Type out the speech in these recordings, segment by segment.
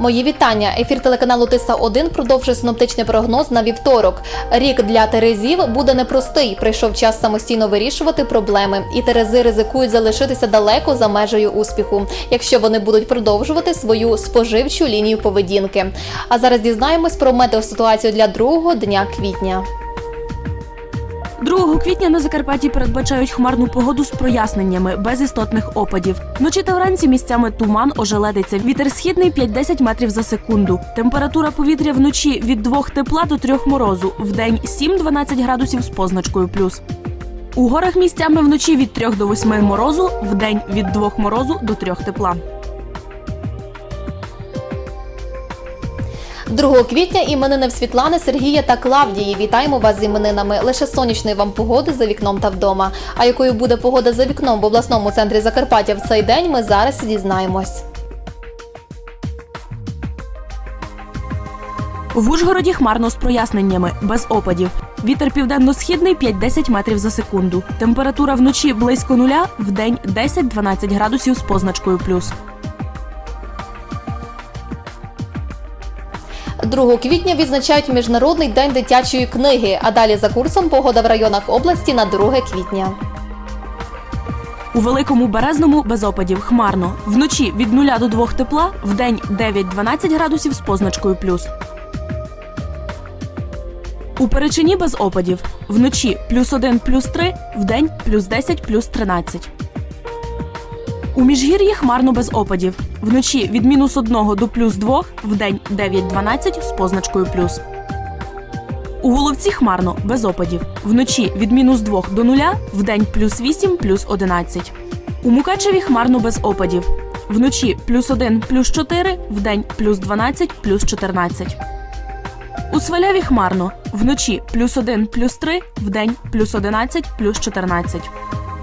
Мої вітання. Ефір телеканалу Тиса 1 продовжує синоптичний прогноз на вівторок. Рік для терезів буде непростий. Прийшов час самостійно вирішувати проблеми, і терези ризикують залишитися далеко за межею успіху, якщо вони будуть продовжувати свою споживчу лінію поведінки. А зараз дізнаємось про метеоситуацію для другого дня квітня. 2 квітня на Закарпатті передбачають хмарну погоду з проясненнями без істотних опадів. Вночі та вранці місцями туман ожеледиться. Вітер східний 5-10 метрів за секунду. Температура повітря вночі від 2 тепла до 3 морозу. Вдень 7-12 градусів з позначкою плюс. У горах місцями вночі від 3 до 8 морозу, вдень від 2 морозу до 3 тепла. 2 квітня іменини в Світлани, Сергія та Клавдії. Вітаємо вас з іменинами. Лише сонячної вам погоди за вікном та вдома. А якою буде погода за вікном в обласному центрі Закарпаття в цей день, ми зараз дізнаємось. В Ужгороді хмарно з проясненнями, без опадів. Вітер південно-східний 5-10 метрів за секунду. Температура вночі близько нуля, вдень 10-12 градусів з позначкою плюс. 2 квітня відзначають Міжнародний день дитячої книги. А далі за курсом погода в районах області на 2 квітня. У великому березному без опадів хмарно. Вночі від 0 до 2 тепла, вдень 9-12 градусів з позначкою плюс. У Перечині без опадів. Вночі плюс 1, плюс 3, вдень плюс 10, плюс 13. У Міжгір'ї хмарно без опадів. Вночі від мінус 1 до плюс 2, вдень 9-12 з позначкою плюс. У Головці хмарно без опадів. Вночі від мінус 2 до 0, вдень плюс 8, плюс 11. У Мукачеві хмарно без опадів. Вночі плюс 1, плюс 4, вдень плюс 12, плюс 14. У Сваляві хмарно. Вночі плюс 1, плюс 3, вдень плюс 11, плюс 14.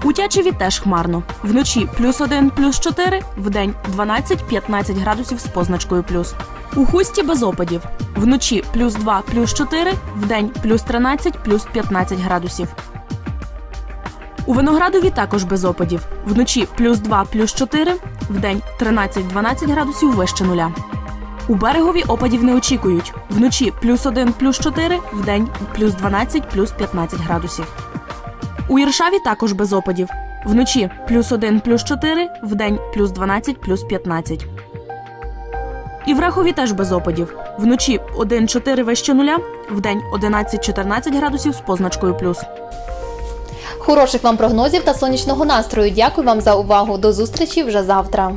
У Тячеві теж хмарно. Вночі плюс 1, плюс 4, вдень 12-15 градусів з позначкою плюс. У Хусті без опадів. Вночі плюс 2, плюс 4, вдень плюс 13, плюс 15 градусів. У Виноградові також без опадів. Вночі плюс 2, плюс 4, вдень 13-12 градусів вище нуля. У берегові опадів не очікують. Вночі плюс 1, плюс 4, вдень плюс 12, плюс 15 градусів. У Іршаві також без опадів. Вночі плюс 1, плюс 4, вдень плюс 12, плюс 15. І в Рахові теж без опадів. Вночі 1-4 вище нуля, вдень 11-14 градусів з позначкою плюс. Хороших вам прогнозів та сонячного настрою. Дякую вам за увагу. До зустрічі вже завтра.